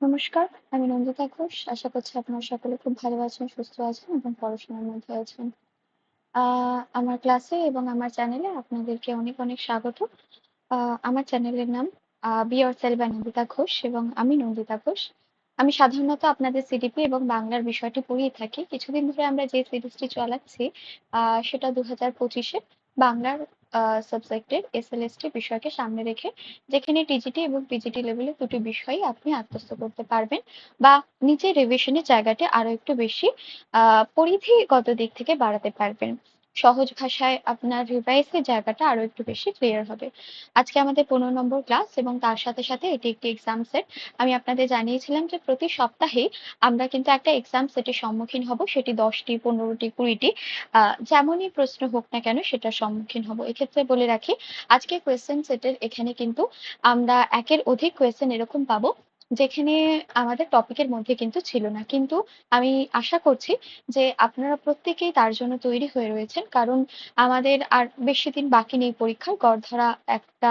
নমস্কার, আমি নন্দিতা ঘোষ। আশা করছি আপনারা সকলে খুব ভালো আছেন, সুস্থ আছেন এবং পড়াশোনার মধ্যে আছেন। আমার ক্লাসে এবং আমার চ্যানেলে আপনাদেরকে অনেক, অনেক স্বাগত। আমার চ্যানেলের নাম বি বাই নন্দিতা ঘোষ এবং আমি নন্দিতা ঘোষ। আমি সাধারণত আপনাদের সিডিপি এবং বাংলার বিষয়টি পড়িয়ে থাকি। কিছুদিন ধরে আমরা যে সিরিজটি চালাচ্ছি সেটা ২০২৫ এ বাংলার আ সাবজেক্টের এসএলএসটি বিষয়কে সামনে রেখে যেখানে টিজিটি এবং পিজিটি লেভেলের দুটি বিষয়ই আপনি আত্মস্থ করতে পারবেন বা নিজের রিভিশনের জায়গাটি আরও একটু বেশি পরিধিগত দিক থেকে বাড়াতে পারবেন। সহজ ভাষায় আপনার রিভাইসের জায়গাটা আরও একটু বেশি ক্লিয়ার হবে। আজকে আমাদের ১৫ নম্বর ক্লাস এবং তার সাথে, সাথে এটি একটি এক্সাম সেট। আমি আপনাদের জানিয়েছিলাম যে প্রতি সপ্তাহেই আমরা কিন্তু একটা এক্সাম সেটের সম্মুখীন হব। সেটি ১০ টি, ১৫ টি, ২০ টি আ যেমনই প্রশ্ন হোক না কেন সেটার সম্মুখীন হব। এক্ষেত্রে বলে রাখি আজকে কোয়েশ্চেন সেটের এখানে কিন্তু আমরা একের অধিক কোয়েশ্চেন এরকম পাবো যেখানে আমাদের টপিকের মধ্যে কিন্তু ছিল না। কিন্তু আমি আশা করছি যে আপনারা প্রত্যেকেই তার জন্য তৈরি হয়ে রয়েছেন। কারণ আমাদের আর বেশি দিন বাকি নেই পরীক্ষার। গড় ধরা একটা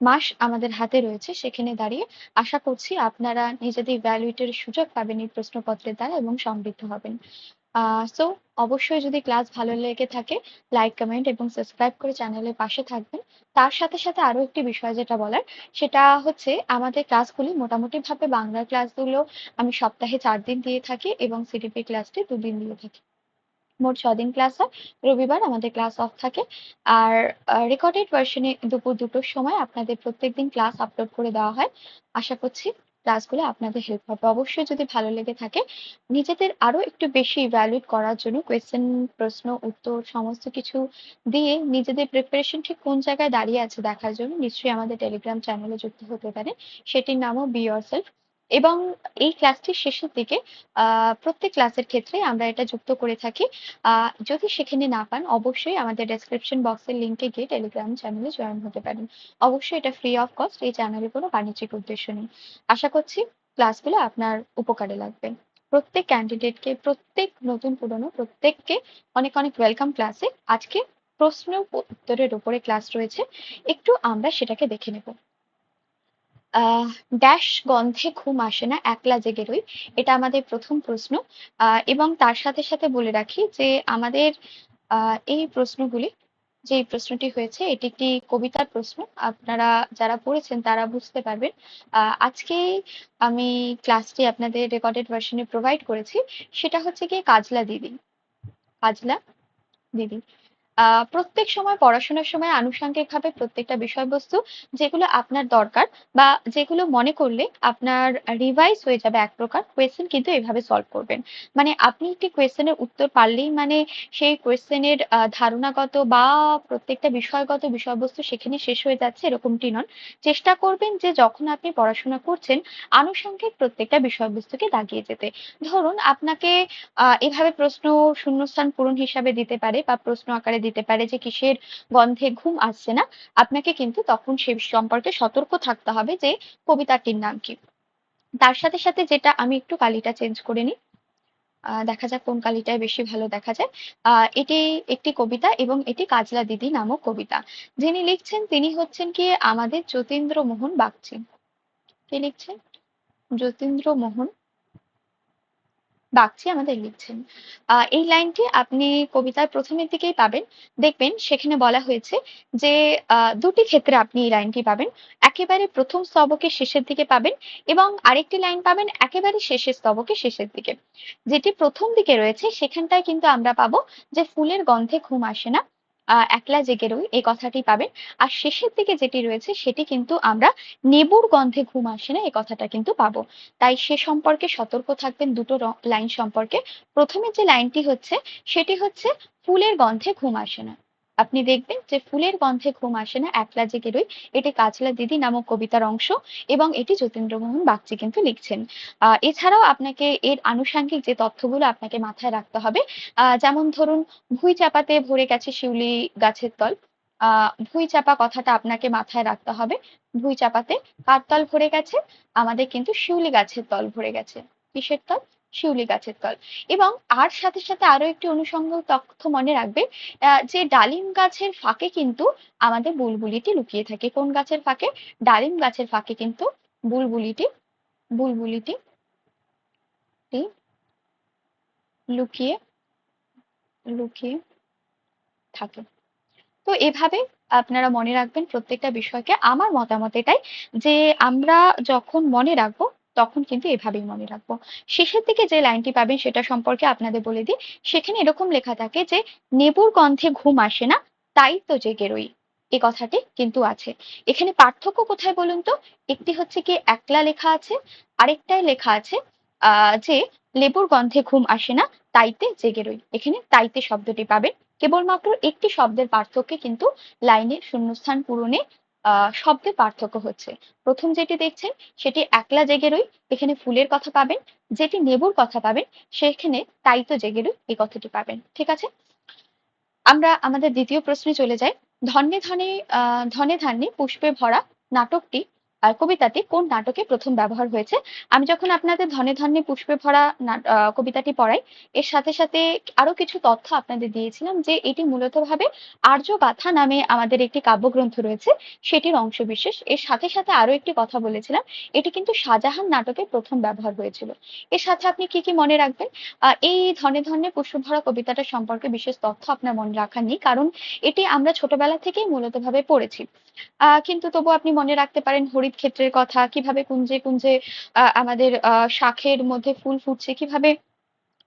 মাস আমাদের হাতে রয়েছে। সেখানে দাঁড়িয়ে আশা করছি আপনারা নিজেদের ইভ্যালুয়েটের সুযোগ পাবেন এই প্রশ্নপত্রের দ্বারা এবং সমৃদ্ধ হবেন। সো অবশ্যই যদি ক্লাস ভালো লেগে থাকে লাইক, কমেন্ট এবং সাবস্ক্রাইব করে চ্যানেলের পাশে থাকবেন। তার সাথে, সাথে আরও একটি বিষয় যেটা বলার সেটা হচ্ছে আমাদের ক্লাসগুলি মোটামুটিভাবে বাংলার ক্লাসগুলো আমি সপ্তাহে চার দিন দিয়ে থাকি এবং সিডিপি ক্লাসটি ২ দিন দিয়ে থাকি। মোট ছদিন ক্লাস হয়। রবিবার আমাদের ক্লাস অফ থাকে। আর রেকর্ডেড ভার্শনে দুপুর দুটোর সময় আপনাদের প্রত্যেকদিন ক্লাস আপলোড করে দেওয়া হয়। আশা করছি ক্লাসগুলো আপনাদের হেল্প হবে। অবশ্যই যদি ভালো লেগে থাকে নিজেদের আরও একটু বেশি ইভ্যালুয়েট করার জন্য কোয়েশ্চেন, প্রশ্ন, উত্তর সমস্ত কিছু দিয়ে নিজেদের প্রিপারেশন ঠিক কোন জায়গায় দাঁড়িয়ে আছে দেখার জন্য নিশ্চয়ই আমাদের টেলিগ্রাম চ্যানেলে যুক্ত হতে পারে সেটির নামও বি ইয়োরসেলফ এবং এই ক্লাসটির শেষের দিকে প্রত্যেক ক্লাসের ক্ষেত্রে আমরা এটা যুক্ত করে থাকি। যদি সেখানে না পান অবশ্যই আমাদের ডেসক্রিপশন বক্সের লিঙ্কে গিয়ে টেলিগ্রাম চ্যানেলে জয়েন হতে পারেন। অবশ্যই এটা ফ্রি অফ কস্ট। এই চ্যানেলে কোনো বাণিজ্যিক উদ্দেশ্য নেই। আশা করছি ক্লাসগুলো আপনার উপকারে লাগবে। প্রত্যেক ক্যান্ডিডেটকে প্রত্যেক নতুন পুরনো প্রত্যেককে অনেক, অনেক ওয়েলকাম ক্লাসে। আজকে প্রশ্ন উত্তরের উপরে ক্লাস রয়েছে। একটু আমরা সেটাকে দেখে নেব। আহ ড্যাশ গন্ধে ঘুম আসে না, একলা জেগে রই, এটা আমাদের প্রথম প্রশ্ন। এবং তার সাথে সাথে বলে রাখি যে আমাদের এই প্রশ্নগুলি, যে প্রশ্নটি হয়েছে, এটি একটি কবিতার প্রশ্ন। আপনারা যারা পড়েছেন, তারা বুঝতে পারবেন। আজকে আমি ক্লাসটি আপনাদের রেকর্ডেড ভার্সনে প্রোভাইড করেছি। সেটা হচ্ছে গিয়ে কাজলা দিদি। কাজলা দিদি। প্রত্যেক সময় পড়াশোনার সময় আনুষঙ্গিকভাবে প্রত্যেকটা বিষয়বস্তু যেগুলো আপনার দরকার বা যেগুলো মনে করলে আপনার রিভাইজ হয়ে যাবে এক প্রকার কোয়েশ্চেন কিন্তু এভাবে সলভ করবেন। মানে আপনি একটি কোয়েশ্চেনের উত্তর পারলেই মানে সেই কোয়েশ্চেনের ধারণাগত বা প্রত্যেকটা বিষয়গত বিষয়বস্তু সেখানে শেষ হয়ে যাচ্ছে এরকমটি নন। চেষ্টা করবেন যে যখন আপনি পড়াশোনা করছেন আনুষঙ্গিক প্রত্যেকটা বিষয়বস্তুকে দাগিয়ে যেতে। ধরুন আপনাকে এভাবে প্রশ্ন শূন্যস্থান পূরণ হিসাবে দিতে পারে বা প্রশ্ন আকারে দিতে পারে যে কিসের গন্ধে ঘুম আসছে না, আপনাকে কিন্তু তখন সে সম্পর্কে সতর্ক থাকতে হবে যে কবিতাটির নাম কি। তার সাথে সাথে যেটা আমি একটু কালিটা চেঞ্জ করে নিই। দেখা যাক কোন কালিটায় বেশি ভালো দেখা যায়। আহ এটি একটি কবিতা এবং এটি কাজলা দিদি নামক কবিতা। যিনি লিখছেন তিনি হচ্ছেন কি আমাদের যতীন্দ্র মোহন বাগচি। কে লিখছেন? যতীন্দ্র মোহন বাগচি আমাদের লিখছেন। এই লাইনটি আপনি কবিতার প্রথমের দিকেই পাবেন। দেখবেন সেখানে বলা হয়েছে যে দুটি ক্ষেত্রে আপনি এই লাইনটি পাবেন। একেবারে প্রথম স্তবকের শেষের দিকে পাবেন এবং আরেকটি লাইন পাবেন একেবারে শেষের স্তবকে শেষের দিকে। যেটি প্রথম দিকে রয়েছে, সেখানটায় কিন্তু আমরা পাবো যে ফুলের গন্ধে ঘুম আসে না। একলা জেগে রই, এই কথাটি পাবেন। আর শেষের দিকে যেটি রয়েছে, সেটি কিন্তু আমরা নেবুর গন্ধে ঘুম আসে না, এই কথাটা কিন্তু পাবো। তাই সে সম্পর্কে সতর্ক থাকবেন দুটো লাইন সম্পর্কে। প্রথমে যে লাইনটি হচ্ছে, সেটি হচ্ছে, ফুলের গন্ধে ঘুম আসে না। আপনি দেখবেন যে ফুলের গন্ধে ঘুম আসে না, একলা জেগে রই। এটি কাজলা দিদি নামক কবিতার অংশ এবং এটি যতীন্দ্রমোহন বাগচি কিন্তু লিখছেন। এছাড়াও আপনাকে এর আনুষাঙ্গিক যে তথ্যগুলো আপনাকে মাথায় রাখতে হবে যেমন ধরুন, ভুই চাপাতে ভরে গেছে শিউলি গাছের তল। ভুই চাপা কথাটা আপনাকে মাথায় রাখতে হবে। ভুই চাপাতে কার তল ভরে গেছে? আমাদের কিন্তু শিউলি গাছের তল ভরে গেছে। কিসের তল? শিউলি গাছের তল এবং আর সাথে সাথে আরও একটি অনুষঙ্গ তথ্য মনে রাখবে যে ডালিম গাছের ফাঁকে কিন্তু আমাদের বুলবুলিটি লুকিয়ে থাকে। কোন গাছের ফাঁকে? ডালিম গাছের ফাঁকে কিন্তু বুলবুলিটি বুলবুলিটি লুকিয়ে লুকিয়ে থাকে। তো এভাবে আপনারা মনে রাখবেন প্রত্যেকটা বিষয়কে। আমার মতামত এটাই যে আমরা যখন মনে রাখব তখন কিন্তু এভাবেই মনে রাখব। শেষের দিকে যে লাইনটি পাবেন সেটা সম্পর্কে আপনাদের বলে দিই। সেখানে এরকম লেখা থাকে যে, নেবুর গন্ধে ঘুম আসে না, তাই তো জেগে রই। এই কথাটি কিন্তু আছে। এখানে পার্থক্য কোথায় বলুন তো? একটি হচ্ছে কি একলা লেখা আছে আরেকটাই লেখা আছে যে লেবুর গন্ধে ঘুম আসে না, তাইতে জেগে রই। এখানে তাইতে শব্দটি পাবেন। কেবলমাত্র একটি শব্দের পার্থক্যে কিন্তু লাইনের শূন্যস্থান পূরণে আহ শব্দের পার্থক্য হচ্ছে। প্রথম যেটি দেখছেন, সেটি একলা জেগে রই এখানে ফুলের কথা পাবেন, যেটি নেবুর কথা পাবেন, সেখানে তাইতো জেগে রই এই কথাটি পাবেন। ঠিক আছে? আমরা আমাদের দ্বিতীয় প্রশ্নে চলে যাই। ধন্যে ধনে, আহ, ধনে ধান্যে পুষ্পে ভরা নাটকটি আর কবিতাটি কোন নাটকে প্রথম ব্যবহার হয়েছে? আমি যখন আপনাদের ধনে ধনে পুষ্পে ভরা কবিতাটি পড়াই, এর সাথে সাথে আরও কিছু তথ্য আপনাদের দিয়েছিলাম যে এটি মূলত ভাবে আর্য গাথা নামে আমাদের একটি কাব্যগ্রন্থ রয়েছে, সেটির অংশ বিশেষ এর সাথে সাথে আরও একটি কথা বলেছিলাম, এটি কিন্তু শাহজাহান নাটকে প্রথম ব্যবহার হয়েছিল। এর সাথে আপনি কি কি মনে রাখবেন? এই ধনে পুষ্প ভরা কবিতাটা সম্পর্কে বিশেষ তথ্য আপনার মনে রাখার নেই, কারণ এটি আমরা ছোটবেলা থেকেই মূলত ভাবে পড়েছি। কিন্তু তবু আপনি মনে রাখতে পারেন হরিৎ ক্ষেত্রের কথা, কীভাবে কুঞ্জে কুঞ্জে আমাদের শাখের মধ্যে ফুল ফুটছে, কীভাবে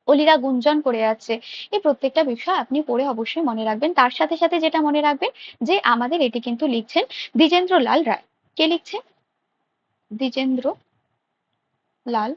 অলিরা গুঞ্জন করে আছে এই প্রত্যেকটা বিষয় আপনি পড়ে অবশ্যই মনে রাখবেন। তার সাথে সাথে যেটা মনে রাখবেন যে আমাদের এটি কিন্তু লিখছেন দ্বিজেন্দ্র লাল রায়। কে লিখছেন? দ্বিজেন্দ্র লাল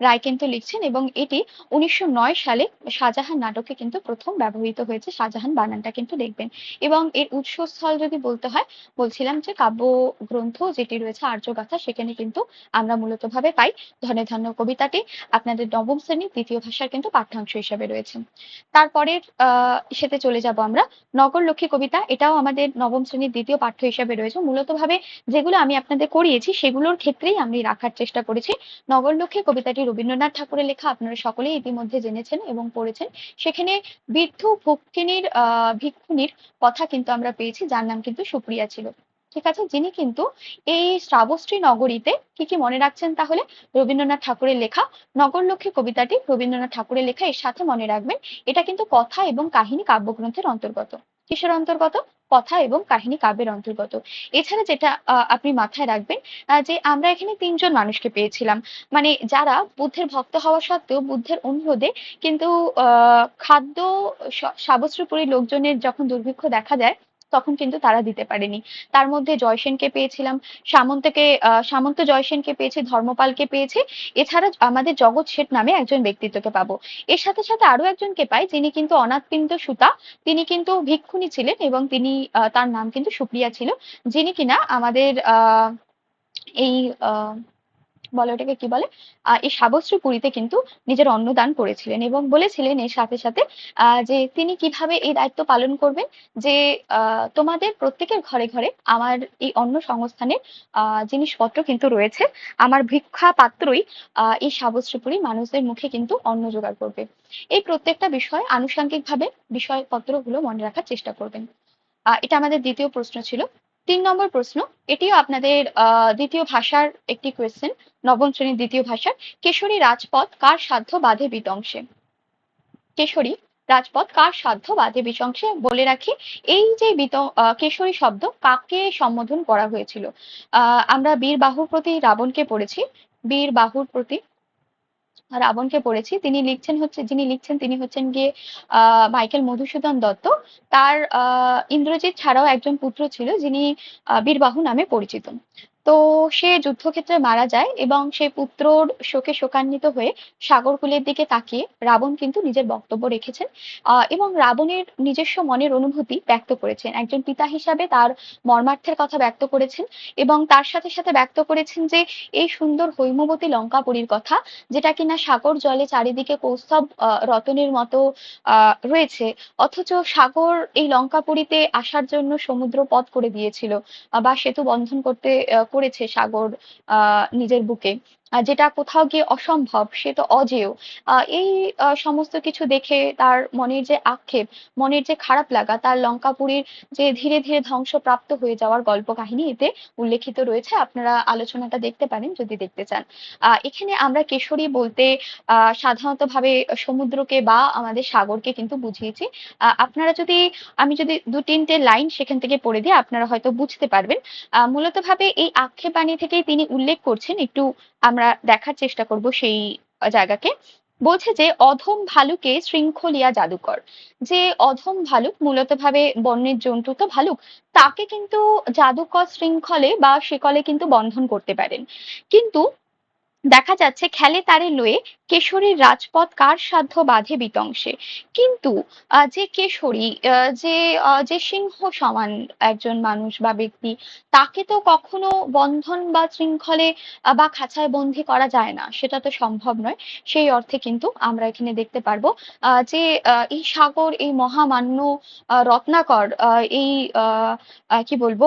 রায় কিন্তু লিখছেন এবং এটি উনিশশো নয় সালে শাহজাহান নাটকে কিন্তু প্রথম ব্যবহৃত হয়েছে। শাহজাহান বানানটা কিন্তু দেখবেন। এবং এর উৎসস্থল যদি বলতে হয়, বলছিলাম যে কাব্য গ্রন্থ যেটি রয়েছে আর্যগাথা, সেখানে কিন্তু আমরা মূলত ভাবে পাই ধনে ধন্য কবিতাটি। আপনাদের নবম শ্রেণির দ্বিতীয় ভাষার কিন্তু পাঠ্যাংশ হিসেবে রয়েছে। তারপরের, আহ সেতে চলে যাব আমরা। নগর লক্ষ্মী কবিতা, এটাও আমাদের নবম শ্রেণির দ্বিতীয় পাঠ্য হিসেবে রয়েছে। মূলত ভাবে যেগুলো আমি আপনাদের করিয়েছি, সেগুলোর ক্ষেত্রেই আমি রাখার চেষ্টা করেছি। নগর লক্ষ্মী কবিতাটি রবীন্দ্রনাথ ঠাকুরের লেখা আপনারা সকলেই ইতিমধ্যে জেনেছেন এবং পড়েছেন। সেখানে বৃদ্ধ ভক্ষিনীর আহ ভিক্ষুণীর কথা কিন্তু আমরা পেয়েছি, যার নাম কিন্তু সুপ্রিয়া ছিল। ঠিক আছে? যিনি কিন্তু এই শ্রাবশ্রী নগরীতে কি কি মনে রাখছেন তাহলে? রবীন্দ্রনাথ ঠাকুরের লেখা, নগরলক্ষ্মী কবিতাটি রবীন্দ্রনাথ ঠাকুরের লেখা, এর সাথে মনে রাখবেন। এটা কিন্তু কথা এবং কাহিনী কাব্যগ্রন্থের অন্তর্গত। কিসের অন্তর্গত? কথা এবং কাহিনী কাব্যের অন্তর্গত। এছাড়া যেটা আপনি মাথায় রাখবেন যে আমরা এখানে তিনজন মানুষকে পেয়েছিলাম। মানে যারা বুদ্ধের ভক্ত হওয়া সত্ত্বেও বুদ্ধের অনুরোধে কিন্তু খাদ্য সাবস্ত্রপুরীর লোকজনের যখন দুর্ভিক্ষ দেখা যায় তখন কিন্তু তারা দিতে পারেনি। তার মধ্যে জয়সেনকে পেয়েছিলাম, সামন্তকে সামন্ত জয়সেনকে পেয়েছি, ধর্মপালকে পেয়েছি। এছাড়া আমাদের জগৎ শেঠ নামে একজন ব্যক্তিত্বকে পাবো। এর সাথে সাথে আরও একজনকে পাই, যিনি কিন্তু অনাথপিণ্ড সুতা। তিনি কিন্তু ভিক্ষুণী ছিলেন এবং তিনি তার নাম কিন্তু সুপ্রিয়া ছিল, যিনি কিনা আমাদের এই বলে ওটাকে কি বলে? এই সাবশ্রী পুরীতে কিন্তু নিজের অন্নদান করেছিলেন এবং বলেছিলেন এর সাথে সাথে যে তিনি কীভাবে এই দায়িত্ব পালন করবেন, যে তোমাদের প্রত্যেকের ঘরে ঘরে আমার এই অন্ন সংস্থানের জিনিসপত্র কিন্তু রয়েছে। আমার ভিক্ষা পাত্রই এই সাবশ্রীপুরী মানুষদের মুখে কিন্তু অন্ন জোগাড় করবে। এই প্রত্যেকটা বিষয় আনুষাঙ্গিকভাবে বিষয়পত্রগুলো মনে রাখার চেষ্টা করবেন। এটা আমাদের দ্বিতীয় প্রশ্ন ছিল। তিন নম্বর প্রশ্ন, এটিও আপনাদের দ্বিতীয় ভাষার একটি কোয়েশ্চেন নবম শ্রেণির দ্বিতীয় ভাষার, কেশরী রাজপথ কার সাধ্য বাধে বিতংশে কেশরী রাজপথ কার সাধ্য বাধে বিশংসে বলে রাখি, এই যে বিত কেশরী শব্দ কাকে সম্বোধন করা হয়েছিল? আমরা বীর বাহুর প্রতি, রাবণকে পড়েছি বীর বাহুর প্রতি রাবণকে পড়েছি, তিনি লিখছেন হচ্ছে, যিনি লিখছেন তিনি হচ্ছেন গিয়ে আহ মাইকেল মধুসূদন দত্ত। তার আহ ইন্দ্রজিৎ ছাড়াও একজন পুত্র ছিল যিনি বীরবাহু নামে পরিচিত। তো সে যুদ্ধক্ষেত্রে মারা যায় এবং সেই পুত্রর শোকে শোকান্বিত হয়ে সাগরকুলের দিকে তাকিয়ে রাবণ কিন্তু নিজের বক্তব্য রেখেছেন এবং রাবণের নিজস্ব মনের অনুভূতি ব্যক্ত করেছেন। একজন পিতা হিসাবে তার মর্মার্থের কথা ব্যক্ত করেছেন এবং তার সাথে সাথে ব্যক্ত করেছেন যে, এই সুন্দর হৈমবতী লঙ্কাপুরীর কথা, যেটা কিনা সাগর জলে চারিদিকে কৌস্তব রতনের মতো রয়েছে, অথচ সাগর এই লঙ্কাপুরীতে আসার জন্য সমুদ্র পথ করে দিয়েছিল, বা সেতু বন্ধন করতে করেছে সাগর নিজের বুকে। যেটা কোথাও গিয়ে অসম্ভব, সে তো অজেয়। এই সমস্ত কিছু দেখে তার মনের যে আক্ষেপ, মনের যে খারাপ লাগা, তার লঙ্কাপুরীর যে ধীরে ধীরে ধ্বংসপ্রাপ্ত হয়ে যাওয়ার গল্প কাহিনী এতে উল্লেখিত রয়েছে। আপনারা আলোচনাটা দেখতে পারেন যদি দেখতে চান। এখানে আমরা কেশরী বলতে সাধারণত ভাবে সমুদ্রকে বা আমাদের সাগরকে কিন্তু বুঝিয়েছি। আপনারা যদি, আমি যদি দু তিনটে লাইন সেখান থেকে পড়ে দিই, আপনারা হয়তো বুঝতে পারবেন। মূলত ভাবে এই আক্ষেপ বাণী থেকেই তিনি উল্লেখ করছেন, একটু আমরা দেখার চেষ্টা করব সেই জায়গাকে। বলছে যে, অধম ভালুকে শৃঙ্খলিয়া জাদুকর। যে অধম ভালুক মূলত ভাবে বন্যের জন্তু তো ভালুক, তাকে কিন্তু জাদুকর শৃঙ্খলে বা শিকলে কিন্তু বন্ধন করতে পারেন। কিন্তু দেখা যাচ্ছে খেলে তারে লয়ে কেশরীর রাজপথ কার সাধ্য বাঁধে বিতংশে। কিন্তু যে কেশরী যে যে সিংহ সমান একজন মানুষ বা ব্যক্তি, তাকে তো কখনো বন্ধন বা শৃঙ্খলে বা খাঁচায় বন্দি করা যায় না। সেটা তো সম্ভব নয়। সেই অর্থে কিন্তু আমরা এখানে দেখতে পারব যে এই সাগর, এই মহামান্য রত্নাকর এই কি বলব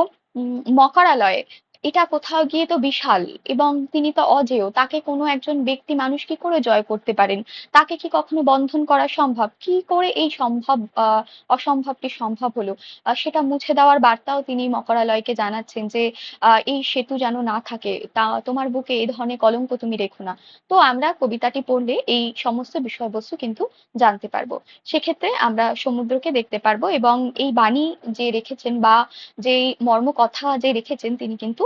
মকরালয় এটা কোথাও গিয়ে তো বিশাল এবং তিনি তো অজেয়, তাকে কোনো একজন ব্যক্তি মানুষ কি করে জয় করতে পারেন? তাকে কি কখনো বন্ধন করা সম্ভব? কি করে এই সম্ভব অসম্ভবটি সম্ভব হলো? সেটা মুছে দেওয়ার বার্তাও তিনি মকরালয়কে জানাচ্ছেন যে এই সেতু যেন না থাকে, তা তোমার বুকে এই ধরনের কলঙ্ক তুমি রেখো না। তো আমরা কবিতাটি পড়লে এই সমস্ত বিষয়বস্তু কিন্তু জানতে পারব। সেক্ষেত্রে আমরা সমুদ্রকে দেখতে পারব এবং এই বাণী যে রেখেছেন বা যেই মর্মকথা যে রেখেছেন, তিনি কিন্তু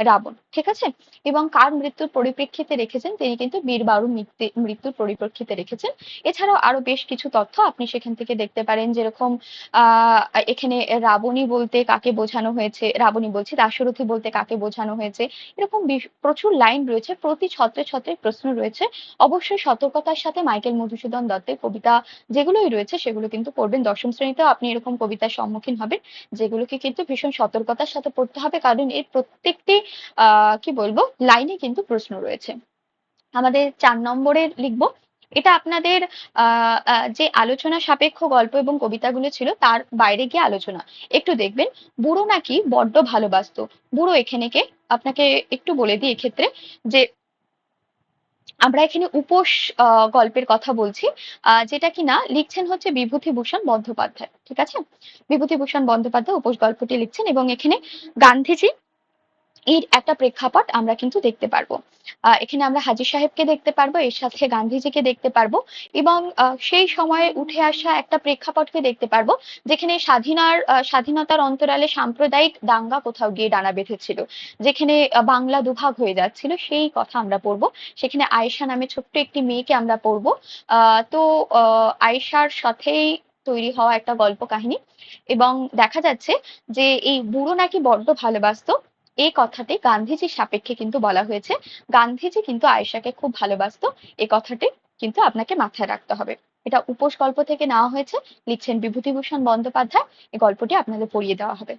রাবণ, ঠিক আছে? এবং কার মৃত্যুর পরিপ্রেক্ষিতে রেখেছেন, তিনি কিন্তু বীর বারু মৃত্যু- মৃত্যুর পরিপ্রেক্ষিতে রেখেছেন। এছাড়াও আরও বেশ কিছু তথ্য আপনি সেখান থেকে দেখতে পারেন, যেরকম আহ এখানে রাবণী বলতে কাকে বোঝানো হয়েছে, রাবণী বলছি দাশরথী বলতে কাকে বোঝানো হয়েছে, এরকম প্রচুর লাইন রয়েছে, প্রতি ছত্রে ছত্রে প্রশ্ন রয়েছে। অবশ্যই সতর্কতার সাথে মাইকেল মধুসূদন দত্তের কবিতা যেগুলোই রয়েছে, সেগুলো কিন্তু পড়বেন। দশম শ্রেণীতেও আপনি এরকম কবিতার সম্মুখীন হবেন, যেগুলোকে কিন্তু ভীষণ সতর্কতার সাথে পড়তে হবে, কারণ এর প্রত্যেকটি কি বলব লাইনে কিন্তু প্রশ্ন রয়েছে। আমাদের চার নম্বরের লিখব, এটা আপনাদের যে আলোচনা সাপেক্ষ গল্প এবং কবিতাগুলো ছিল, তার বাইরে গিয়ে আলোচনা। একটু দেখবেন, বুড়ো নাকি বড্ড ভালোবাসতো। বুড়ো এখানে কে? আপনাকে একটু বলে দিই এক্ষেত্রে যে, আমরা এখানে উপোস গল্পের কথা বলছি যেটা কিনা লিখছেন হচ্ছে বিভূতিভূষণ বন্দ্যোপাধ্যায়, ঠিক আছে? বিভূতিভূষণ বন্দ্যোপাধ্যায় উপোস গল্পটি লিখছেন এবং এখানে গান্ধীজি এর একটা প্রেক্ষাপট আমরা কিন্তু দেখতে পারব। এখানে আমরা হাজির সাহেবকে দেখতে পারব, এর সাথে গান্ধীজিকে দেখতে পারব এবং সেই সময়ে উঠে আসা একটা প্রেক্ষাপটকে দেখতে পারব, যেখানে স্বাধীনার স্বাধীনতার অন্তরালে সাম্প্রদায়িক দাঙ্গা কোথাও গিয়ে ডানা বেঁধেছিল, যেখানে বাংলা দুভাগ হয়ে যাচ্ছিল, সেই কথা আমরা পড়ব। সেখানে আয়েশা নামে ছোট্ট একটি মেয়েকে আমরা পড়ব। তো আয়েশার সাথেই তৈরি হওয়া একটা গল্প কাহিনী এবং দেখা যাচ্ছে যে এই বুড়ো নাকি বড্ড ভালোবাসতো এই কথাটি গান্ধীজির সাপেক্ষে কিন্তু বলা হয়েছে। গান্ধীজি কিন্তু আয়েশাকে খুব ভালোবাসত। এই কথাটি কিন্তু আপনাকে মাথায় রাখতে হবে। এটা উপোস গল্প থেকে নেওয়া হয়েছে। লিখছেন বিভূতিভূষণ বন্দ্যোপাধ্যায়। এই গল্পটি আপনাদের পড়িয়ে দেওয়া হবে।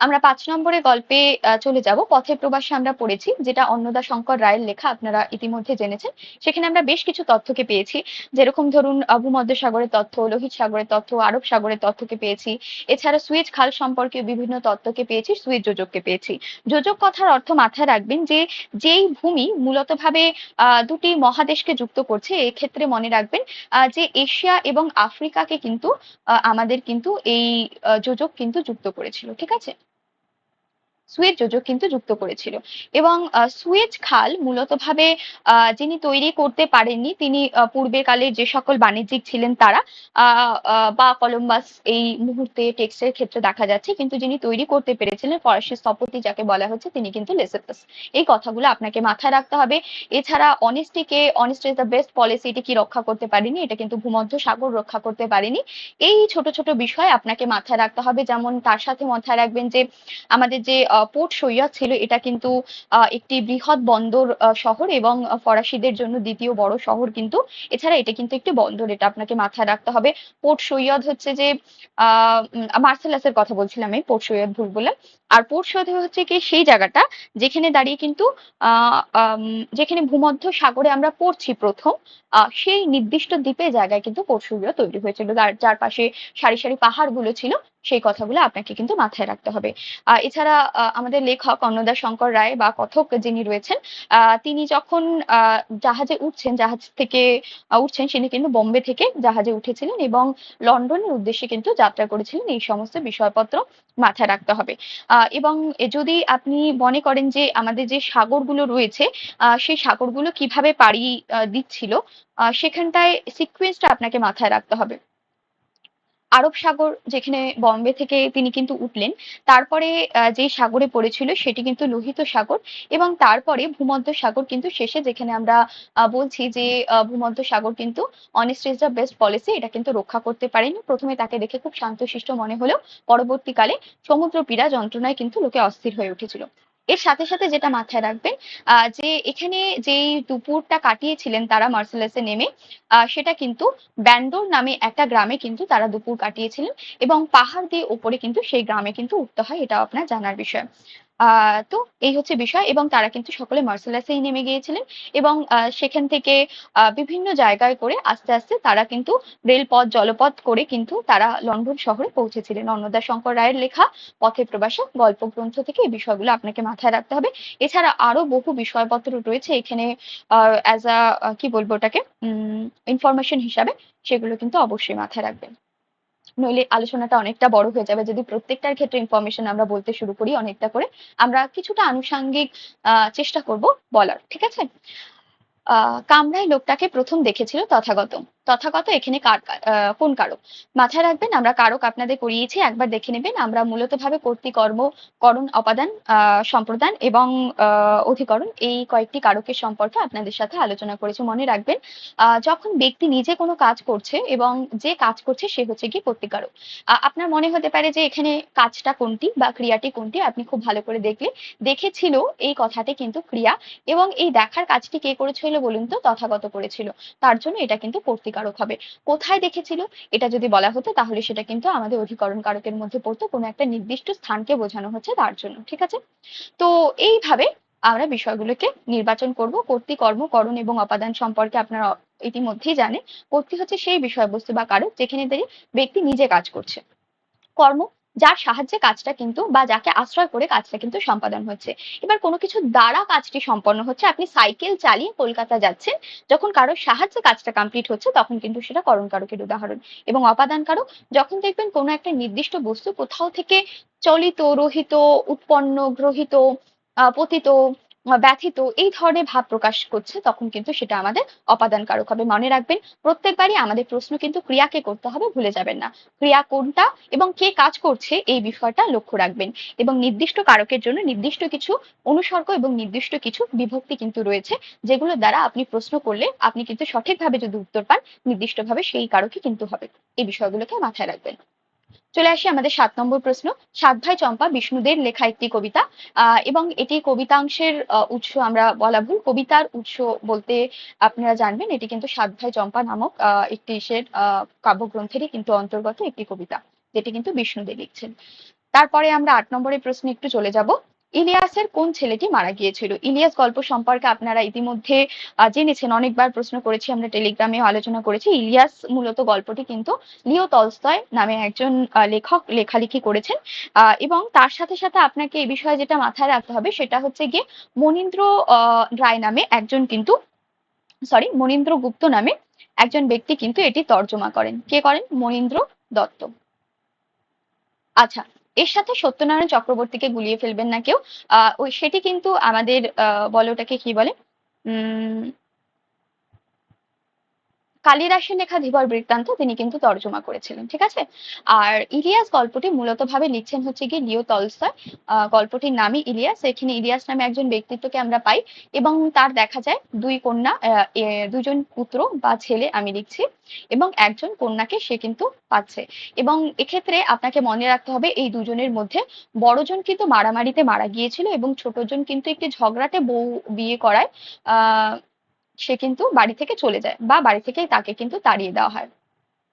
আমরা পাঁচ নম্বরের গল্পে চলে যাব। পথের প্রবাসে আমরা পড়েছি যেটা অন্নদা শঙ্কর রায়ের লেখা আপনারা ইতিমধ্যে জেনেছেন। সেখানে আমরা বেশ কিছু তথ্যকে পেয়েছি। যেরকম ধরুন আহ, ভূমধ্যসাগরের তথ্য লোহিত সাগরের তথ্য আরব সাগরের তথ্যকে পেয়েছি। এছাড়া সুয়েজ খাল সম্পর্কে বিভিন্ন তথ্যকে পেয়েছি সুয়েজ যোজককে পেয়েছি। যোজক কথার অর্থ মাথায় রাখবেন যে যেই ভূমি মূলত ভাবে দুটি মহাদেশকে যুক্ত করছে এক্ষেত্রে মনে রাখবেন যে এশিয়া এবং আফ্রিকাকে কিন্তু আমাদের কিন্তু এই যোজক কিন্তু যুক্ত করেছিল ঠিক আছে? সুয়েজ যোজক কিন্তু যুক্ত করেছিল। এবং সুয়েজ খাল মূলত ভাবে যিনি তৈরি করতে পারেননি তিনি আহ, পূর্বের কালে যে সকল বাণিজ্যিক ছিলেন তারা বা কলম্বাস এই মুহূর্তে টেক্সটের ক্ষেত্রে দেখা যাচ্ছে কিন্তু যিনি তৈরি করতে পেরেছিলেন ফরাসি স্থপতি যাকে বলা হচ্ছে তিনি কিন্তু লেসেপাস এই কথাগুলো আপনাকে মাথায় রাখতে হবে। এছাড়া অনেস্টিকে honest is the best policy এটি কি রক্ষা করতে পারেনি এটা কিন্তু ভূমধ্য সাগর রক্ষা করতে পারেনি। এই ছোট ছোট বিষয় আপনাকে মাথায় রাখতে হবে যেমন তার সাথে মাথায় রাখবেন যে আমাদের যে পোর্ট সৈয়দ ছিল, এটা কিন্তু একটি বৃহৎ বন্দর শহর এবং ফরাসিদের জন্য দ্বিতীয় বড় শহর কিন্তু। এছাড়া এটা কিন্তু একটি বন্দর, এটা আপনাকে মাথায় রাখতে হবে। পোর্ট সৈয়দ হচ্ছে যে, আহ মার্সেলাসের কথা বলছিলাম আমি, পোর্ট সৈয়দ ভুল বললাম। আর পোর্টসৌধ হচ্ছে কি সেই জায়গাটা যেখানে দাঁড়িয়ে কিন্তু যেখানে ভূমধ্য সাগরে আমরা পড়ছি প্রথম সেই নির্দিষ্ট দ্বীপের জায়গায় কিন্তু পরশুগুলো তৈরি হয়েছিল। যার পাশে সারি সারি পাহাড়গুলো ছিল, সেই কথাগুলো আপনাকে কিন্তু মাথায় রাখতে হবে। এছাড়া আমাদের লেখক অন্নদা শঙ্কর রায় বা কথক যিনি রয়েছেন তিনি যখন জাহাজে উঠছেন, জাহাজ থেকে উঠছেন, তিনি কিন্তু বোম্বে থেকে জাহাজে উঠেছিলেন এবং লন্ডনের উদ্দেশ্যে কিন্তু যাত্রা করেছিলেন। এই সমস্ত বিষয়পত্র মাথায় রাখতে হবে। এবং যদি আপনি মনে করেন যে আমাদের যে সাগরগুলো রয়েছে সেই সাগরগুলো কীভাবে পাড়ি দিচ্ছিল সেখানটায় সিকুয়েন্সটা আপনাকে মাথায় রাখতে হবে। আরব সাগর যেখানে বম্বে থেকে তিনি কিন্তু উঠলেন, তারপরে যে সাগরে পড়েছিল সেটি কিন্তু লোহিত সাগর এবং তারপরে ভূমধ্য সাগর কিন্তু শেষে যেখানে আমরা বলছি যে ভূমধ্য সাগর কিন্তু honest is the best policy এটা কিন্তু রক্ষা করতে পারেনি। প্রথমে তাকে দেখে খুব শান্তশিষ্ট মনে হলেও পরবর্তীকালে সমুদ্র পীড়া যন্ত্রণায় কিন্তু লোকে অস্থির হয়ে উঠেছিল। এর সাথে সাথে যেটা মাথায় রাখবেন যে এখানে যেই দুপুরটা কাটিয়েছিলেন তারা মার্সেলাসে নেমে সেটা কিন্তু ব্যান্ডোর নামে একটা গ্রামে কিন্তু তারা দুপুর কাটিয়েছিলেন এবং পাহাড় দিয়ে ওপরে কিন্তু সেই গ্রামে কিন্তু উঠতে হয়, এটাও আপনার জানার বিষয়। তো এই হচ্ছে বিষয় এবং তারা কিন্তু সকলে মার্সেলাসেই নেমে গিয়েছিলেন এবং সেখান থেকে বিভিন্ন জায়গায় করে আস্তে আস্তে তারা কিন্তু রেলপথ, জলপথ করে কিন্তু তারা লন্ডন শহরে পৌঁছেছিলেন। অন্নদা শঙ্কর রায়ের লেখা, পথে প্রবাসে গল্প গ্রন্থ থেকে এই বিষয়গুলো আপনাকে মাথায় রাখতে হবে। এছাড়া আরও বহু বিষয়পত্র রয়েছে এখানে অ্যাজ আ, কি বলব ওটাকে? ইনফরমেশন হিসাবে সেগুলো কিন্তু অবশ্যই মাথায় রাখবেন। নইলে আলোচনাটা অনেকটা বড় হয়ে যাবে। যদি প্রত্যেকটার ক্ষেত্রে ইনফরমেশন আমরা বলতে শুরু করি অনেকটা করে, আমরা কিছুটা আনুষাঙ্গিক চেষ্টা করব বলার, ঠিক আছে? কামরায় লোকটাকে প্রথম দেখেছিল তথাগত। তথাগত এখানে কার কোন কারক? মাথায় রাখবেন, আমরা কারক আপনাদের করিয়েছি, একবার দেখে নেবেন। আমরা মূলত ভাবে কর্তৃকর্ম, করণ, অপাদান সম্প্রদান এবং অধিকরণ এই কয়েকটি কারকের সম্পর্কে আপনাদের সাথে আলোচনা করেছি। মনে রাখবেন যখন ব্যক্তি নিজে কোনো কাজ করছে এবং যে কাজ করছে সে হচ্ছে কি কর্তৃকারক আপনার মনে হতে পারে যে এখানে কাজটা কোনটি বা ক্রিয়াটি কোনটি আপনি খুব ভালো করে দেখলে, দেখেছিল এই কথাটি কিন্তু ক্রিয়া এবং এই দেখার কাজটি কে করেছিল বলুন তো? তথাগত করেছিল। তার জন্য এটা কিন্তু কর্তৃক কারক হবে। কোথায় দেখেছিল? এটা যদি বলা হতো, তাহলে সেটা কিন্তু আমাদের অধিকরণ কারকের মধ্যে পড়তো। কোনো একটা নির্দিষ্ট স্থানকে বোঝানো হচ্ছে তার জন্য, ঠিক আছে? তো এইভাবে আমরা বিষয়গুলোকে নির্বাচন করব। কর্তৃ কর্ম করণ এবং অপাদান সম্পর্কে আপনারা ইতিমধ্যেই জানেন। কর্তৃ হচ্ছে সেই বিষয়বস্তু বা কারক যেখানে ব্যক্তি নিজে কাজ করছে। কর্ম যার সাহায্যে কাজটা কিন্তু বা যাকে আশ্রয় করে কাজটা কিন্তু সম্পাদন হচ্ছে। এবার কোনো কিছু দ্বারা কাজটি সম্পন্ন হচ্ছে, আপনি সাইকেল চালিয়ে কলকাতা যাচ্ছেন, যখন কারোর সাহায্যে কাজটা কমপ্লিট হচ্ছে, তখন কিন্তু সেটা করণ কারকের উদাহরণ। এবং অপাদান কারক যখন দেখবেন কোনো একটা নির্দিষ্ট বস্তু কোথাও থেকে চলিত, রহিত, উৎপন্ন, গ্রহিত পতিত ব্যথিত এই ধরনের ভাব প্রকাশ করছে, তখন কিন্তু সেটা আমাদের অপাদান কারক হবে। মনে রাখবেন, প্রত্যেকবারই আমাদের প্রশ্ন কিন্তু ক্রিয়াকে করতে হবে, ভুলে যাবেন না। ক্রিয়া কোনটা এবং কে কাজ করছে এই বিষয়টা লক্ষ্য রাখবেন। এবং নির্দিষ্ট কারকের জন্য নির্দিষ্ট কিছু অনুসর্গ এবং নির্দিষ্ট কিছু বিভক্তি কিন্তু রয়েছে, যেগুলো দ্বারা আপনি প্রশ্ন করলে আপনি কিন্তু সঠিকভাবে যদি উত্তর পান, নির্দিষ্টভাবে সেই কারকই কিন্তু হবে। এই বিষয়গুলোকে মাথায় রাখবেন। চলে আসি আমাদের সাত নম্বর প্রশ্ন। সাত ভাই চম্পা বিষ্ণুদের লেখা একটি কবিতা। এবং এটি কবিতাংশের উৎস আমরা বলা ভুল। কবিতার উৎস বলতে আপনারা জানবেন, এটি কিন্তু সাত ভাই চম্পা নামক একটি সের কাব্যগ্রন্থেরই কিন্তু অন্তর্গত একটি কবিতা, যেটি কিন্তু বিষ্ণুদের লিখছেন। তারপরে আমরা আট নম্বরের প্রশ্নে একটু চলে যাব। ইলিয়াসের কোন ছেলেটি মারা গিয়েছিল? ইলিয়াস গল্প সম্পর্কে আপনারা ইতিমধ্যে জেনেছেন, অনেকবার প্রশ্ন করেছি, আমরা টেলিগ্রামে আলোচনা করেছি। ইলিয়াস মূলত গল্পটি কিন্তু লিও তলস্তয় নামে একজন লেখক লেখালেখি করেছেন। এবং তার সাথে সাথে আপনাকে এই বিষয়ে যেটা মাথায় রাখতে হবে, সেটা হচ্ছে গিয়ে মনীন্দ্র রায় নামে একজন কিন্তু, সরি, মনীন্দ্র গুপ্ত নামে একজন ব্যক্তি কিন্তু এটি তর্জমা করেন। কে করেন? মনীন্দ্র দত্ত। আচ্ছা এর সাথে সত্যনারায়ণ চক্রবর্তীকে গুলিয়ে ফেলবেন না কেউ। আহ, ওই সেটি কিন্তু আমাদের, আহ, বলে ওটাকে কি বলে? উম কালিদাসের লেখা ধীবর বৃত্তান্ত, তিনি কিন্তু তর্জমা করেছিলেন, ঠিক আছে? আর ইলিয়াস গল্পটি মূলত ভাবে লিখছেন হচ্ছে গিয়ে লিও তলস্তয় গল্পটির নামই ইলিয়াস, এখানে ইলিয়াস নামে একজন ব্যক্তিত্বকে আমরা পাই এবং তার দেখা যায় দুই কন্যা দুজন পুত্র বা ছেলে আমি লিখছি এবং একজন কন্যাকে সে কিন্তু পাচ্ছে। এবং এক্ষেত্রে আপনাকে মনে রাখতে হবে, এই দুজনের মধ্যে বড়জন কিন্তু মারামারিতে মারা গিয়েছিল এবং ছোটজন কিন্তু একটি ঝগড়াটে বউ বিয়ে করায়। আহ সে কিন্তু বাড়ি থেকে চলে যায় বা বাড়ি থেকেই তাকে কিন্তু তাড়িয়ে দেওয়া হয়।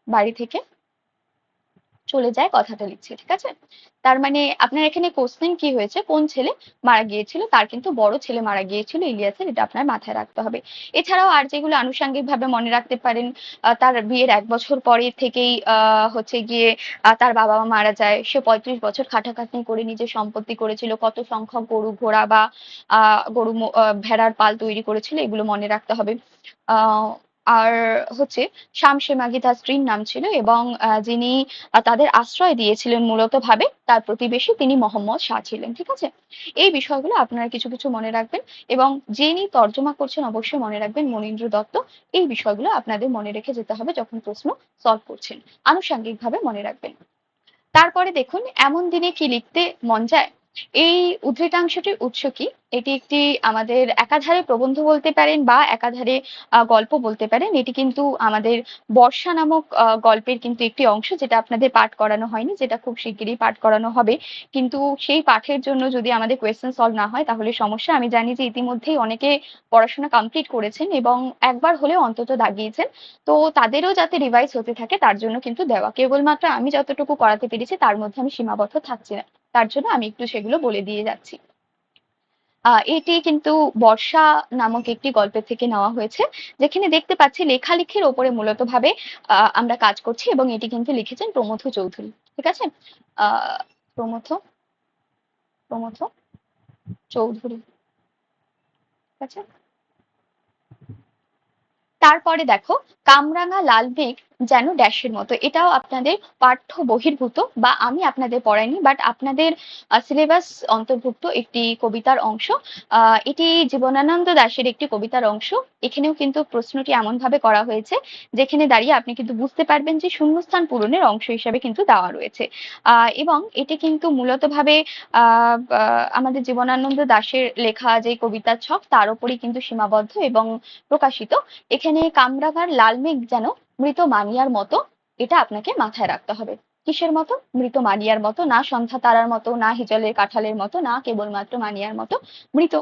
বাড়ি থেকে চলে যায়, কথাটা লিখছে, ঠিক আছে? তার মানে আপনার এখানে কোশ্চেন কি হয়েছে? কোন ছেলে মারা গিয়েছিল? তার কিন্তু বড় ছেলে মারা গিয়েছিল, ইলিয়াসের, এটা আপনার মাথায় রাখতে হবে। এছাড়াও আর যেগুলো আনুষঙ্গিক ভাবে মনে রাখতে পারেন তার বিয়ের এক বছর পরে থেকেই হচ্ছে গিয়ে তার বাবা মা মারা যায়। সে পঁয়ত্রিশ বছর খাটাখাটনি করে নিজের সম্পত্তি করেছিল, কত সংখ্যক গরু ঘোড়া বা গরু ভেড়ার পাল তৈরি করেছিল, এগুলো মনে রাখতে হবে। আহ আর হচ্ছে শামসেমাগি তার স্ত্রীর নাম ছিল এবং যিনি তাদের আশ্রয় দিয়েছিলেন মূলত ভাবে তার প্রতিবেশী তিনি মোহাম্মদ শাহ ছিলেন, ঠিক আছে? এই বিষয়গুলো আপনারা কিছু কিছু মনে রাখবেন এবং যিনি তর্জমা করছেন অবশ্যই মনে রাখবেন মনীন্দ্র দত্ত, এই বিষয়গুলো আপনাদের মনে রেখে যেতে হবে যখন প্রশ্ন সলভ করছেন। আনুষাঙ্গিকভাবে মনে রাখবেন। তারপরে দেখুন, এমন দিনে কি লিখতে মন যায়? এই উদ্ধৃতাংশটির উৎস কি? এটি একটি আমাদের একাধারে প্রবন্ধ বলতে পারেন বা একাধারে গল্প বলতে পারেন। এটি কিন্তু আমাদের বর্ষা নামক গল্পের কিন্তু একটি অংশ যেটা আপনাদের পাঠ করানো হয়নি, যেটা খুব শিগগিরই পাঠ করানো হবে। কিন্তু সেই পাঠের জন্য যদি আমাদের কোয়েশ্চেন সলভ না হয়, তাহলে সমস্যা। আমি জানি যে ইতিমধ্যেই অনেকে পড়াশোনা কমপ্লিট করেছেন এবং একবার হলেও অন্তত দাগিয়েছেন। তো তাদেরও যাতে রিভাইজ হতে থাকে, তার জন্য কিন্তু দেওয়া। কেবলমাত্র আমি যতটুকু করাতে পেরেছি, তার মধ্যে আমি সীমাবদ্ধ থাকছি না। তার জন্য আমি একটু সেগুলো বলে দিয়ে যাচ্ছি। এটি কিন্তু বর্ষা নামক একটি গল্পের থেকে নেওয়া হয়েছে, যেখানে দেখতে পাচ্ছি লেখালেখির ওপরে মূলত ভাবে আমরা কাজ করছি এবং এটি কিন্তু লিখেছেন প্রমথ চৌধুরী। ঠিক আছে? প্রমথ প্রমথ চৌধুরী। ঠিক আছে? তারপরে দেখো, কামরাঙা লাল মেঘ যেন ড্যাশের মতো। এটাও আপনাদের পাঠ্য বহির্ভূত বা আমি আপনাদের পড়াইনি বাট আপনাদের সিলেবাস অন্তর্ভুক্ত একটি কবিতার অংশ। এটি জীবনানন্দ দাশের একটি কবিতার অংশ। এখানেও কিন্তু প্রশ্নটি এমন ভাবে করা হয়েছে, যেখানে দাঁড়িয়ে আপনি কিন্তু বুঝতে পারবেন যে শূন্যস্থান পূরণের অংশ হিসাবে কিন্তু দেওয়া রয়েছে। এবং এটি কিন্তু মূলত ভাবে আমাদের জীবনানন্দ দাশের লেখা যে কবিতার ছক, তার উপরই কিন্তু সীমাবদ্ধ এবং প্রকাশিত। এখানে কামরাগার লাল মেঘ যেন মৃত মানিয়ার মতো এটা আপনাকে মাথায় রাখতে হবে। কিসের মতো? মৃত মানিয়ার মতো, না সন্ধ্যা তারার মতো, না হিজলের কাঁঠালের মতো, না কেবলমাত্র মানিয়ার মতো, মৃত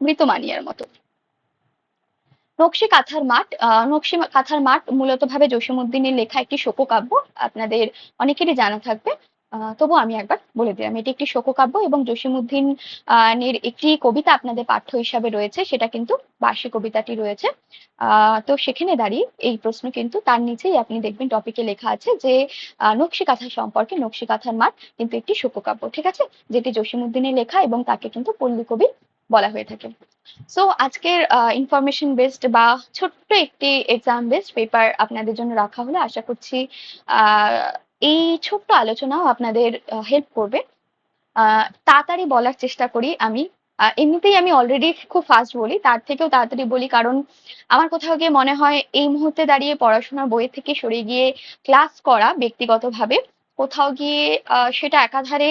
মৃত মানিয়ার মতো। নকশি কাঁথার মাঠ নকশি কাঁথার মাঠ মূলত ভাবে জসীম উদ্দিনের লেখা একটি শোককাব্য, আপনাদের অনেকেরই জানা থাকবে। তবু আমি একবার বলে দিলাম এটি একটি শোককাব্য এবং জসিমুদ্দিন এর একটি কবিতা আপনাদের পাঠ্য হিসাবে রয়েছে, সেটা কিন্তু বার্ষিক কবিতাটি রয়েছে। তো সেখানে দাঁড়িয়ে এই প্রশ্ন কিন্তু তার নিচেই আপনি দেখবেন টপিকে লেখা আছে যে নকশি কাঁথা সম্পর্কে নকশি কাঁথার মাঠ কিন্তু একটি শোককাব্য, ঠিক আছে? যেটি জসিমুদ্দিনের লেখা এবং তাকে কিন্তু পল্লী কবি বলা হয়ে থাকে। সো আজকের ইনফরমেশন বেসড বা ছোট্ট একটি এক্সাম বেসড পেপার আপনাদের জন্য রাখা হলো। আশা করছি এই ছোট্ট আলোচনাও আপনাদের হেল্প করবে। তাড়াতাড়ি বলার চেষ্টা করি আমি। এমনিতেই আমি অলরেডি খুব ফাস্ট বলি, তার থেকেও তাড়াতাড়ি বলি, কারণ আমার কোথাও গিয়ে মনে হয় এই মুহূর্তে দাঁড়িয়ে পড়াশোনার বইয়ের থেকে সরে গিয়ে ক্লাস করা ব্যক্তিগতভাবে, কোথাও গিয়ে সেটা একাধারে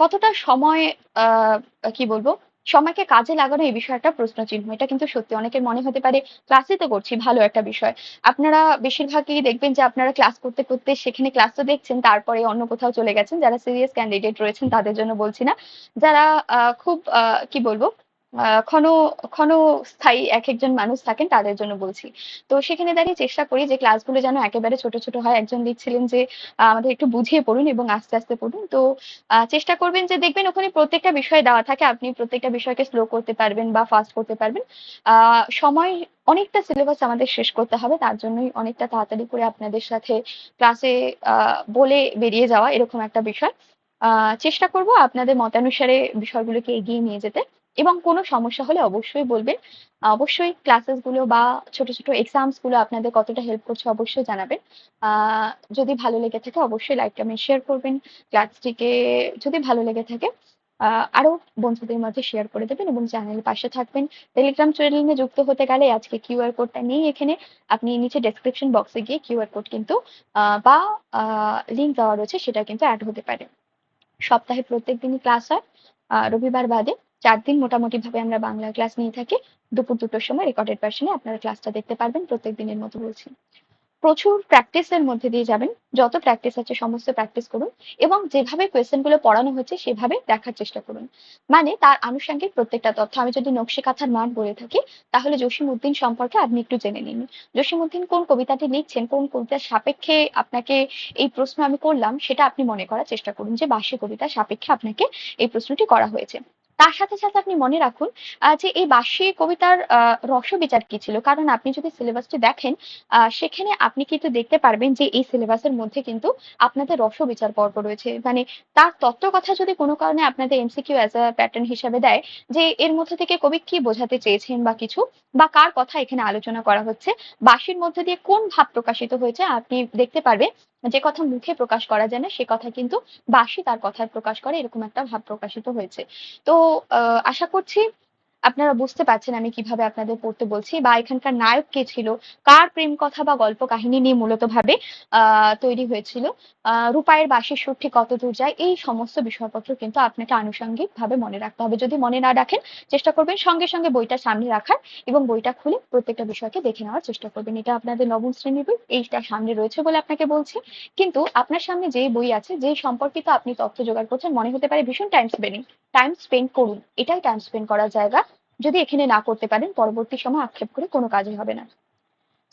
কতটা সময় কি বলব সময়কে কাজে লাগানো এই বিষয়টা প্রশ্ন চিহ্ন এটা কিন্তু সত্যি অনেকের মনে হতে পারে ক্লাসে তো করছি, ভালো একটা বিষয়। আপনারা বেশিরভাগই দেখবেন যে আপনারা ক্লাস করতে করতে সেখানে ক্লাস তো দেখছেন, তারপরে অন্য কোথাও চলে গেছেন। যারা সিরিয়াস ক্যান্ডিডেট রয়েছেন তাদের জন্য বলছি না। যারা খুব কি বলব? ক্ষণ ক্ষণস্থায়ী এক একজন মানুষ থাকেন, তাদের জন্য বলছি। তো সেখানে দাঁড়িয়ে চেষ্টা করি যে ক্লাসগুলো যেন একেবারে ছোট ছোট হয়। একজন লিখছিলেন যে আমাদের একটু বুঝিয়ে পড়ুন এবং আস্তে আস্তে পড়ুন। তো চেষ্টা করবেন যে দেখবেন ওখানে প্রত্যেকটা বিষয় দেওয়া থাকে। আপনি প্রত্যেকটা বিষয়কে স্লো করতে পারবেন বা ফাস্ট করতে পারবেন। সময় অনেকটা সিলেবাস আমাদের শেষ করতে হবে। তার জন্যই অনেকটা তাড়াতাড়ি করে আপনাদের সাথে ক্লাসে বলে বেরিয়ে যাওয়া এরকম একটা বিষয়। চেষ্টা করব আপনাদের মতানুসারে বিষয়গুলোকে এগিয়ে নিয়ে যেতে। এবং কোনো সমস্যা হলে অবশ্যই বলবেন। অবশ্যই ক্লাসেসগুলো বা ছোট ছোট এক্সামসগুলো আপনাদের কতটা হেল্প করছে অবশ্যই জানাবেন। যদি ভালো লেগে থাকে অবশ্যই লাইক কমেন্ট শেয়ার করবেন। ক্লাসটিকে যদি ভালো লেগে থাকে আরও বন্ধুদের মধ্যে শেয়ার করে দেবেন এবং চ্যানেলের পাশে থাকবেন। টেলিগ্রাম চ্যানেলে যুক্ত হতে গেলে আজকে কিউআর কোডটা নেই এখানে। আপনি নিচে ডেসক্রিপশন বক্সে গিয়ে কিউআর কোড কিন্তু বা লিঙ্ক দেওয়া রয়েছে সেটা কিন্তু অ্যাড হতে পারে। সপ্তাহে প্রত্যেক দিনই ক্লাস হয় রবিবার বাদে। চার দিন মোটামুটি ভাবে আমরা বাংলা ক্লাস নিয়ে থাকি। দুপুর দুটোর সময় রেকর্ডেড ভার্সনে আপনারা ক্লাসটা দেখতে পারবেন, প্রত্যেক দিনের মতো বলছি। প্রচুর প্র্যাকটিসের মধ্যে দিয়ে যাবেন। যত প্র্যাকটিস আছে, সমস্ত প্র্যাকটিস করুন এবং যেভাবে কোয়েশ্চেনগুলো পড়ানো হয়েছে সেভাবে দেখার চেষ্টা করুন। মানে তার আনুষঙ্গিক প্রত্যেকটা তথ্য। আমি যদি নকশি কাঁথার মান বলে থাকি, তাহলে জসিম উদ্দিন সম্পর্কে আপনি একটু জেনে নিন। জসিম উদ্দিন কোন কবিতাটি লিখছেন, কোন কবিতার সাপেক্ষে আপনাকে এই প্রশ্ন আমি করলাম, সেটা আপনি মনে করার চেষ্টা করুন যে বাসী কবিতার সাপেক্ষে আপনাকে এই প্রশ্নটি করা হয়েছে। তার সাথে সাথে আপনি মনে রাখুন যে এই বাসী কবিতার রসবিচার কি ছিল? কারণ আপনি যদি সিলেবাসটি দেখেন সেখানে আপনি কিন্তু দেখতে পারবেন যে এই সিলেবাসের মধ্যে কিন্তু আপনাদের রসবিচার পর্ব রয়েছে। মানে তার তত্ত্ব কথা যদি কোনো কারণে আপনাদের এমসিকিউ অ্যাজ আ প্যাটার্ন হিসাবে দেয়, যে এর মধ্যে থেকে কবি কি বোঝাতে চেয়েছেন বা কিছু, বা কার কথা এখানে আলোচনা করা হচ্ছে বাসীর মধ্যে দিয়ে কোন ভাব প্রকাশিত হয়েছে, আপনি দেখতে পারবে যে কথা মুখে প্রকাশ করা যায় না, সে কথা কিন্তু বাসী তার কথায় প্রকাশ করে, এরকম একটা ভাব প্রকাশিত হয়েছে। তো আশা করছি আপনারা বুঝতে পারছেন আমি কীভাবে আপনাদের পড়তে বলছি বা এখানকার নায়ক কে ছিল, কার প্রেম কথা বা গল্প কাহিনী নিয়ে মূলত ভাবে তৈরি হয়েছিল রূপায়ের বাঁশির সুর ঠিক কত দূর যায়, এই সমস্ত বিষয়পত্র কিন্তু আপনাকে আনুষঙ্গিক ভাবে মনে রাখতে হবে। যদি মনে না রাখেন, চেষ্টা করবেন সঙ্গে সঙ্গে বইটা সামনে রাখার এবং বইটা খুলে প্রত্যেকটা বিষয়কে দেখে নেওয়ার চেষ্টা করবেন। এটা আপনাদের নবম শ্রেণির বই, এইটা সামনে রয়েছে বলে আপনাকে বলছি। কিন্তু আপনার সামনে যে বই আছে যে সম্পর্কিত আপনি তথ্য জোগাড় করছেন, মনে হতে পারে ভীষণ টাইম স্পেন্ডিং টাইম স্পেন্ড করুন। এটাই টাইম স্পেন্ড করার জায়গা। যদি এখানে না করতে পারেন, পরবর্তী সময় আক্ষেপ করে কোনো কাজই হবে না।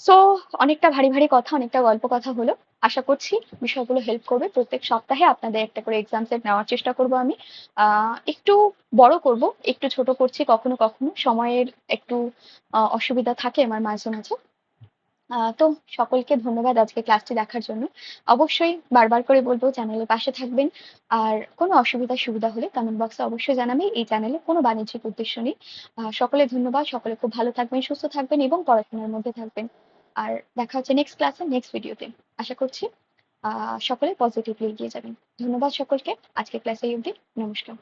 সো অনেকটা ভারী ভারী কথা, অনেকটা গল্প কথা হলো। আশা করছি বিষয়গুলো হেল্প করবে। প্রত্যেক সপ্তাহে আপনাদের একটা করে এক্সাম সেট নেওয়ার চেষ্টা করব আমি। একটু বড় করব, একটু ছোট করছি, কখনো কখনো। সময়ের একটু অসুবিধা থাকে, আমার মাঝে মাঝে। তো সকলকে ধন্যবাদ আজকে ক্লাসটি দেখার জন্য। অবশ্যই বারবার করে বলব চ্যানেলের পাশে থাকবেন। আর কোনো অসুবিধা, সুবিধা হলে কমেন্ট বক্সে অবশ্যই জানাবে এই চ্যানেলে কোনো বাণিজ্যিক উদ্দেশ্য নেই। সকলে ধন্যবাদ। সকলে খুব ভালো থাকবেন, সুস্থ থাকবেন এবং পড়াশোনার মধ্যে থাকবেন। আর দেখা হচ্ছে নেক্সট ক্লাসে নেক্সট ভিডিওতে আশা করছি সকলে পজিটিভলি এগিয়ে যাবেন। ধন্যবাদ সকলকে। আজকে ক্লাসে অবধি। নমস্কার।